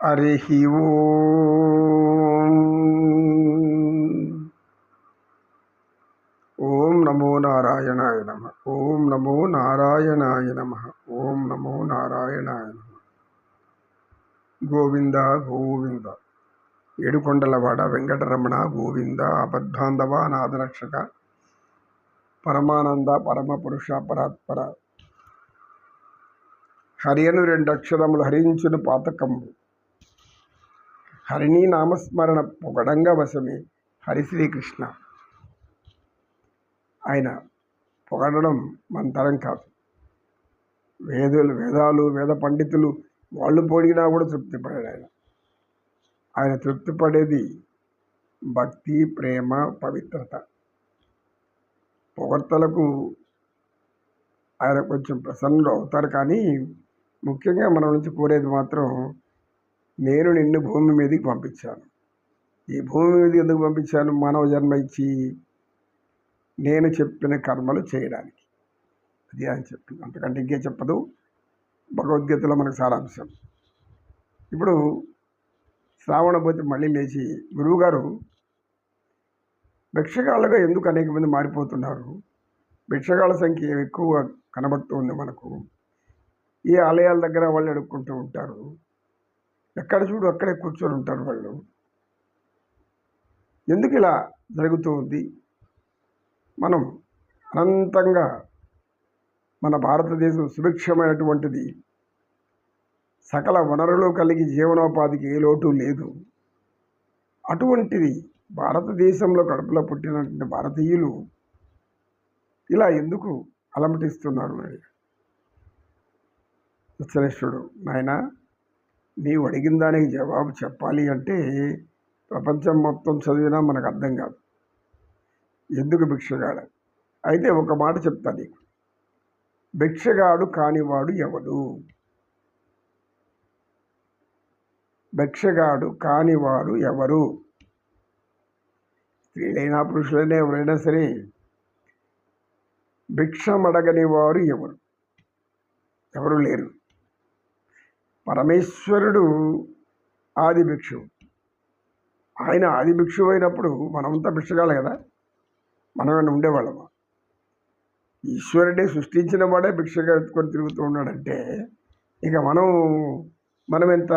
హరి ఓం ఓం నమో నారాయణాయ నమ ఓం నమో నారాయణాయ నమ ఓం నమో నారాయణాయ నమ గోవింద గోవింద ఏడుకొండలవాడ వెంకటరమణ గోవింద అబద్ధాంధవ నాదరక్షక పరమానంద పరమ పురుష పరాత్పర హరియను రెండు అక్షరములు హరించును పాతకము హరిణీ నామస్మరణ పొగడంగా వశమే హరిశ్రీకృష్ణ ఆయన పొగడడం మంతరం కాదు. వేదులు వేదాలు వేద పండితులు వాళ్ళు పొడిగినా కూడా తృప్తి పడాడు ఆయన. ఆయన తృప్తి పడేది భక్తి ప్రేమ పవిత్రత. పొగడ్తలకు ఆయన కొంచెం ప్రసన్నులు అవుతారు కానీ ముఖ్యంగా మన నుంచి కోరేది మాత్రం నేను నిన్ను భూమి మీదకి పంపించాను. ఈ భూమి మీదకి ఎందుకు పంపించాను? మానవ జన్మ ఇచ్చి నేను చెప్పిన కర్మలు చేయడానికి. అది ఆయన చెప్పింది. అంతకంటే ఇంకే చెప్పదు. భగవద్గీతలో మనకు సారాంశం. ఇప్పుడు శ్రావణపోతి మళ్ళీ లేచి గురువుగారు భిక్షగాళ్ళగా ఎందుకు అనేక మంది మారిపోతున్నారు? భిక్షగాళ్ళ సంఖ్య ఎక్కువ కనబడుతుంది మనకు. ఈ ఆలయాల దగ్గర వాళ్ళు అడుక్కుంటూ ఉంటారు. ఎక్కడ చూడు అక్కడే కూర్చొని ఉంటారు వాళ్ళు. ఎందుకు ఇలా జరుగుతూ ఉంది? మనం అనంతంగా మన భారతదేశం సుభిక్షమైనటువంటిది. సకల వనరులు కలిగి జీవనోపాధికి ఏ లోటు లేదు. అటువంటిది భారతదేశంలో కడుపులో పుట్టినటువంటి భారతీయులు ఇలా ఎందుకు అలమటిస్తున్నారు మరి? శ్రేష్ఠుడు నాయన నీవు అడిగిన దానికి జవాబు చెప్పాలి అంటే ప్రపంచం మొత్తం చదివినా మనకు అర్థం కాదు. ఎందుకు భిక్షగాడ? అయితే ఒక మాట చెప్తా నీకు. భిక్షగాడు కానివాడు ఎవడు? భిక్షగాడు కానివాడు ఎవరు? స్త్రీలైనా పురుషులైనా ఎవరైనా సరే భిక్షమడగని వారు ఎవరు? ఎవరు లేరు. పరమేశ్వరుడు ఆది భిక్షువు ఆయన ఆది భిక్షువు అయినప్పుడు మనమంతా భిక్షగాలి కదా. మనం ఉండేవాళ్ళమా? ఈశ్వరుడే సృష్టించిన వాడే భిక్షగా ఎత్తుకొని తిరుగుతూ ఉన్నాడంటే ఇక మనం మనం ఎంత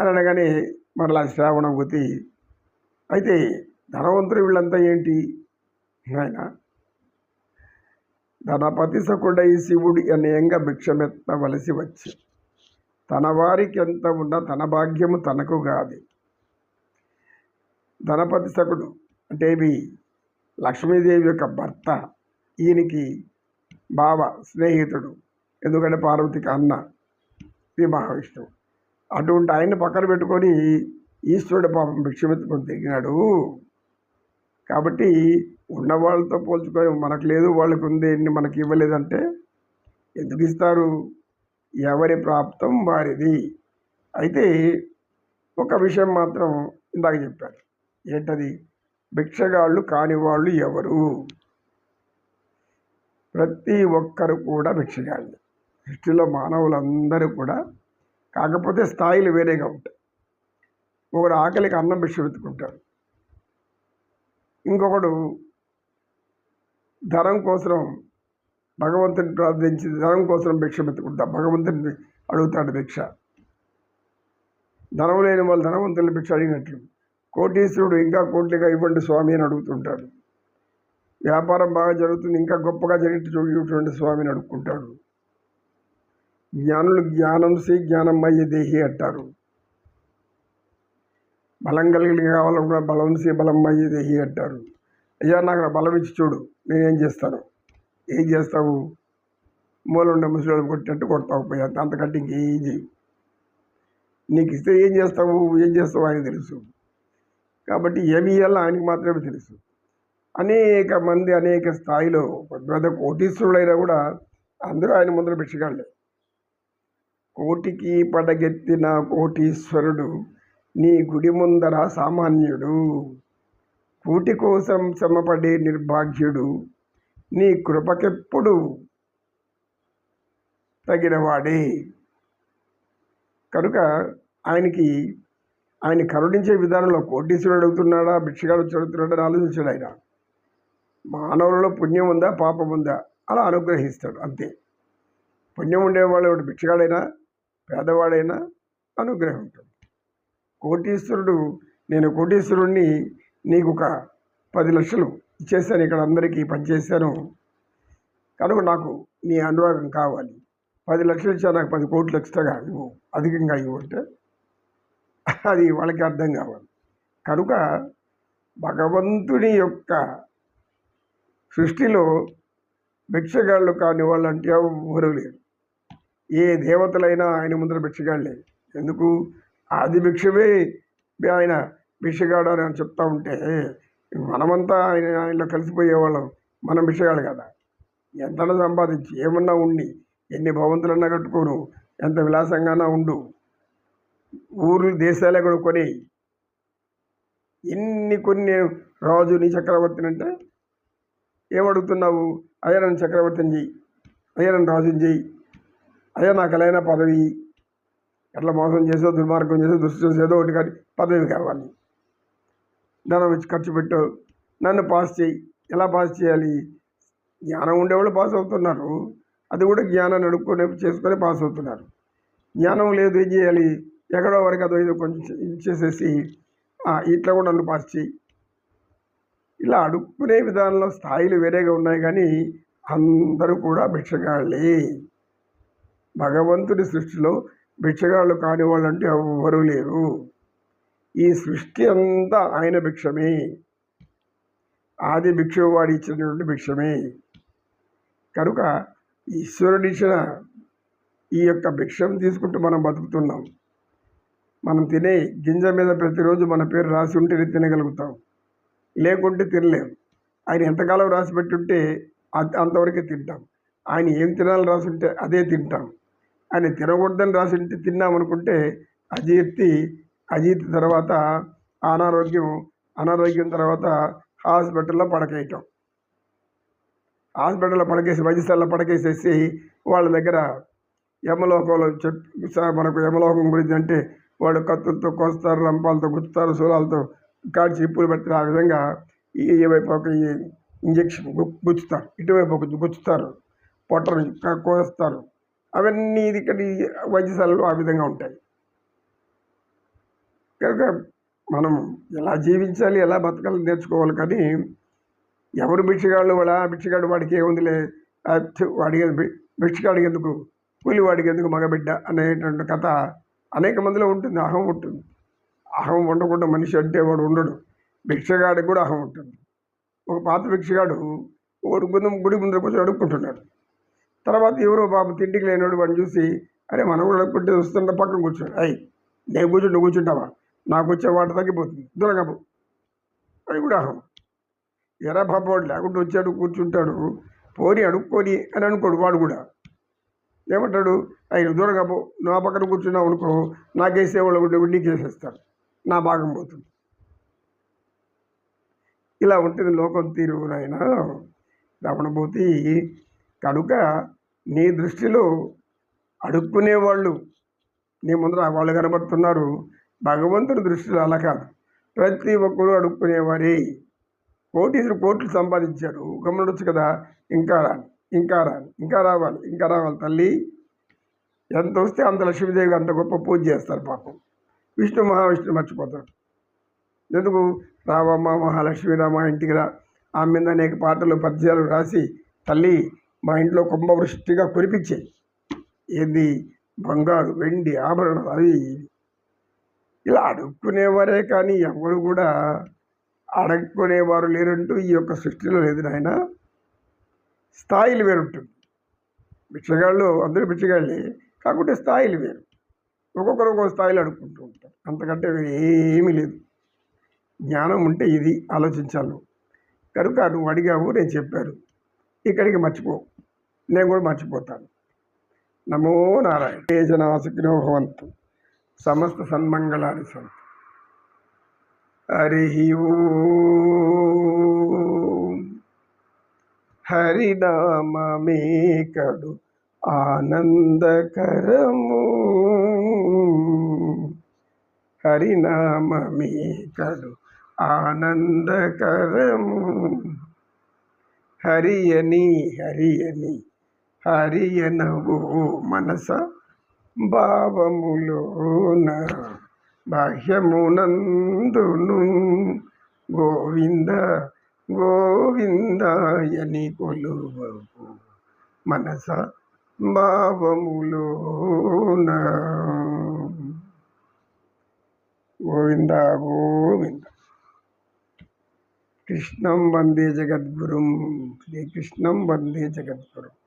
అని అనగానే మరలా శ్రావణభూతి అయితే ధనవంతులు వీళ్ళంతా ఏంటి? ఆయన ధనపతి సకుడై శివుడి అనేయంగా భిక్షమెత్తవలసి వచ్చి తన వారికి ఎంత ఉన్నా తన భాగ్యము తనకు కాదు ధనపతి సకుడు అంటే ఇవి లక్ష్మీదేవి యొక్క భర్త ఈయనకి బావ స్నేహితుడు ఎందుకంటే పార్వతికి అన్న శ్రీ మహావిష్ణువు అటువంటి ఆయన్ని పక్కన పెట్టుకొని ఈశ్వరుడు పాపం భిక్షమెత్తుకొని తిరిగినాడు. కాబట్టి ఉన్న వాళ్ళతో పోల్చుకొని మనకు లేదు వాళ్ళకు ఉంది మనకి ఇవ్వలేదంటే ఎందుకు ఇస్తారు ఎవరి ప్రాప్తం వారిది. అయితే ఒక విషయం మాత్రం ఇందాక చెప్పారు ఏంటది? భిక్షగాళ్ళు కాని వాళ్ళు ఎవరు? ప్రతి ఒక్కరు కూడా భిక్షగాళ్ళు. సృష్టిలో మానవులందరూ కూడా. కాకపోతే స్థాయిలు వేరేగా ఉంటాయి ఒకడు ఆకలికి అన్నం భిక్ష వెతుకుంటాడు ఇంకొకడు ధనం కోసం భగవంతుని ప్రార్థించి ధనం కోసం భిక్ష పెట్టుకుంటా భగవంతుని అడుగుతాడు భిక్ష. ధనం లేని వాళ్ళు ధనవంతుని భిక్ష అడిగినట్లు. కోటీశ్వరుడు ఇంకా కోట్లుగా ఇవ్వండి స్వామి అని అడుగుతుంటాడు. వ్యాపారం బాగా జరుగుతుంది ఇంకా గొప్పగా జరిగితే చూడటువంటి స్వామిని అడుక్కుంటాడు. జ్ఞానులు జ్ఞానం సి జ్ఞానం అయ్యే దేహి అంటారు. బలం కలిగి కావాలనుకున్న బలం సి బలం అయ్యే దేహి అంటారు. అయ్యా నాకు బలం ఇచ్చి చూడు నేనేం చేస్తాను? ఏం చేస్తావు? మూలండే ముసలి కొట్టినట్టు కొడతావు పోయి అంతకంటే ఇంకేం చేయవు నీకు ఇస్తే ఏం చేస్తావు? ఏం చేస్తావు? ఆయన తెలుసు. కాబట్టి ఏమి ఇవ్వాలో ఆయనకి మాత్రమే తెలుసు. అనేక మంది అనేక స్థాయిలో పెద్ద కోటీశ్వరుడైనా కూడా అందరూ ఆయన ముందర భిక్షగాళ్ళే. కోటికి పడగెత్తిన కోటీశ్వరుడు నీ గుడి ముందర సామాన్యుడు. కూటి కోసం శ్రమపడే నిర్భాగ్యుడు నీ కృపకెప్పుడు తగినవాడే. కనుక ఆయనకి ఆయన కరుణించే విధానంలో కోటీశ్వరుడు అడుగుతున్నాడా భిక్షగాడు చదువుతున్నాడా అని ఆలోచించాడు ఆయన. మానవులలో పుణ్యం ఉందా పాపం ఉందా? అలా అనుగ్రహిస్తాడు అంతే. పుణ్యం ఉండేవాళ్ళు ఎవడు? భిక్షగాడైనా పేదవాడైనా అనుగ్రహం ఉంటుంది. కోటీశ్వరుడు నేను కోటీశ్వరుణ్ణి నీకు ఒక పది లక్షలు ఇచ్చేసాను ఇక్కడ అందరికీ పనిచేశాను. కనుక నాకు నీ అనురాగం కావాలి. పది లక్షలు ఇచ్చా నాకు పది కోట్లు ఎక్స్ట్రాగా ఇవ్వు అధికంగా ఇవ్వు అంటే అది వాళ్ళకి అర్థం కావాలి. కనుక భగవంతుని యొక్క సృష్టిలో భిక్షగాళ్ళు కాని వాళ్ళు అంటే ఎవరు లేరు. ఏ దేవతలైనా ఆయన ముందర భిక్షగాళ్ళే. ఎందుకు? ఆది భిక్షమే ఆయన భిక్షగాడు అని చెప్తా ఉంటే మనమంతా ఆయన ఆయనలో కలిసిపోయేవాళ్ళం మనం భిక్షగాడు కదా. ఎంత సంపాదించి ఏమన్నా ఉండి ఎన్ని భవంతులన్నా కట్టుకోను ఎంత విలాసంగానా ఉండు. ఊర్లు దేశాలే కూడా కొని ఎన్ని కొన్ని రాజు నీ చక్రవర్తిని అంటే ఏమడుగుతున్నావు? అయ్యా నన్ను చక్రవర్తిని చెయ్యి. అయ్యా నన్ను రాజుని చెయ్యి. అయ్యా నాకు ఎలా పదవి. ఎట్లా మోసం చేసో దుర్మార్గం చేసో దృష్టి చేసేదో ఒకటి కానీ పదవి కావాలి. ధనం వచ్చి ఖర్చు పెట్టు. నన్ను పాస్ చేయి ఎలా పాస్ చేయాలి? జ్ఞానం ఉండేవాళ్ళు పాస్ అవుతున్నారు. అది కూడా జ్ఞానాన్ని అడుక్కొని చేసుకొని పాస్ అవుతున్నారు. జ్ఞానం లేదు ఏం చేయాలి? ఎక్కడో వరకు అదో కొంచెం ఇచ్చేసేసి ఇట్లా కూడా నన్ను పాస్ చేయి ఇలా అడుక్కునే విధానంలో స్థాయిలు వేరేగా ఉన్నాయి కానీ అందరూ కూడా భిక్షగాళ్ళే. భగవంతుడి సృష్టిలో భిక్షగాళ్ళు కాని వాళ్ళు అంటే ఎవరు లేరు. ఈ సృష్టి అంతా ఆయన భిక్షమే. ఆది భిక్షవాడి ఇచ్చినటువంటి భిక్షమే. కనుక ఈశ్వరుడు ఇచ్చిన ఈ యొక్క భిక్షం తీసుకుంటూ మనం బతుకుతున్నాం. మనం తినే గింజ మీద ప్రతిరోజు మన పేరు రాసి ఉంటేనే తినగలుగుతాం. లేకుంటే తినలేం. ఆయన ఎంతకాలం రాసి పెట్టుంటే అంతవరకే తింటాం. ఆయన ఏం తినాలని రాసి ఉంటే అదే తింటాం. ఆయన తినకూడదని రాసి ఉంటే తిన్నామనుకుంటే అజీర్తి అజీత్ తర్వాత అనారోగ్యం అనారోగ్యం తర్వాత హాస్పిటల్లో పడకేయటం. హాస్పిటల్లో పడకేసి వైద్యశాలలో పడకేసేసి వాళ్ళ దగ్గర యమలోకంలో చెప్పి మనకు యమలోకం గురించి అంటే వాళ్ళు కత్తులతో కోస్తారు రంపాలతో గుచ్చుతారు సూలాలతో కాడి చిప్పులు పెడతారు ఆ విధంగా ఈ వైపు ఒక ఇంజక్షన్ గుచ్చుతారు. ఇటువైపు ఒక గుచ్చుతారు. పొట్టను కోస్తారు. అవన్నీ ఇక్కడ వైద్యశాలలో ఆ విధంగా ఉంటాయి. కనుక మనం ఎలా జీవించాలి ఎలా బతకాలి నేర్చుకోవాలి కానీ ఎవరు భిక్షగాళ్ళు వాడా? భిక్షగాడు వాడికి ఏముందిలే? వాడికి భిక్షగాడికి ఎందుకు? కూలి వాడికి ఎందుకు మగబిడ్డ అనేటువంటి కథ అనేక మందిలో ఉంటుంది అహం ఉంటుంది. అహం ఉండకుండా మనిషి అంటే వాడు ఉండడు. భిక్షగాడికి కూడా అహం ఉంటుంది. ఒక పాత భిక్షగాడు ఒకటి ముందు గుడి ముందర కూర్చొని అడుక్కుంటున్నాడు. తర్వాత ఎవరో బాబు తిండికి లేనివాడు వాడిని చూసి అరే మనం కూడా అడుక్కుంటే వస్తుంటే పక్కన కూర్చోడు. అయ్యి నేను కూర్చుంటే కూర్చుంటావా? నాకు వచ్చే వాటి తగ్గిపోతుంది దూరంగా అది కూడా అహం ఎరా పాపవాడు లేకుండా వచ్చాడు కూర్చుంటాడు పోని అడుక్కొని అని అనుకోడు వాడు కూడా. ఏమంటాడు? ఆయన దూరంగాపో నా పక్కన కూర్చున్నావు అనుకో నాకేసేవాళ్ళు కూడా నీకు వేసేస్తాడు నా భాగం పోతుంది. ఇలా ఉంటుంది లోకం తీరు నాయన. రమణభూతి కనుక నీ దృష్టిలో అడుక్కునేవాళ్ళు నీ ముందర వాళ్ళు కనబడుతున్నారు భగవంతుని దృష్టిలో అలా కాదు. ప్రతి ఒక్కరూ అడుక్కునేవారే. కోటీసులు కోట్లు సంపాదించాడు. గమనించు కదా. ఇంకా రాని ఇంకా రాని ఇంకా రావాలి ఇంకా రావాలి తల్లి. ఎంత వస్తే అంత లక్ష్మీదేవి అంత గొప్ప పూజ చేస్తారు పాపం. విష్ణు మహావిష్ణు మర్చిపోతాడు ఎందుకు? రావమ్మ మహాలక్ష్మి రామ ఇంటికి రా. ఆమె మీద అనేక పాటలు పద్యాలు రాసి తల్లి మా ఇంట్లో కుంభవృష్టిగా కురిపించే. ఏంది? బంగారు వెండి ఆభరణాలు అవి ఇలా అడుక్కునేవారే కానీ ఎవరు కూడా అడుక్కునేవారు లేరంటూ ఈ యొక్క సృష్టిలో లేదు నాయన. స్థాయిలు వేరుంటుంది. బిచ్చగాళ్ళు అందరూ బిచ్చగాళ్ళే కాకుంటే స్థాయిలు వేరు. ఒక్కొక్కరు ఒక్కొక్క స్థాయిలో అడుక్కుంటూ ఉంటారు. అంతకంటే ఏమీ లేదు. జ్ఞానం ఉంటే ఇది ఆలోచించాలి. కనుక నువ్వు అడిగావు నేను చెప్పాను. ఇక్కడికి మర్చిపో. నేను కూడా మర్చిపోతాను. నమో నారాయణ. ఏ భవంతు. సమస్త సన్మంగళాన్ని సంతు హరి హరినామే కడు ఆనందకరము హరినామమే కడు ఆనందకరము హరియని హరియని హరియనవు మనస భావములోన బాహ్యమునందును గోవింద గోవిందాయని కొలువకు మనస భావములోన. గోవింద గోవింద. కృష్ణం వందే జగద్గురుం. శ్రీకృష్ణం వందే జగద్గురుం.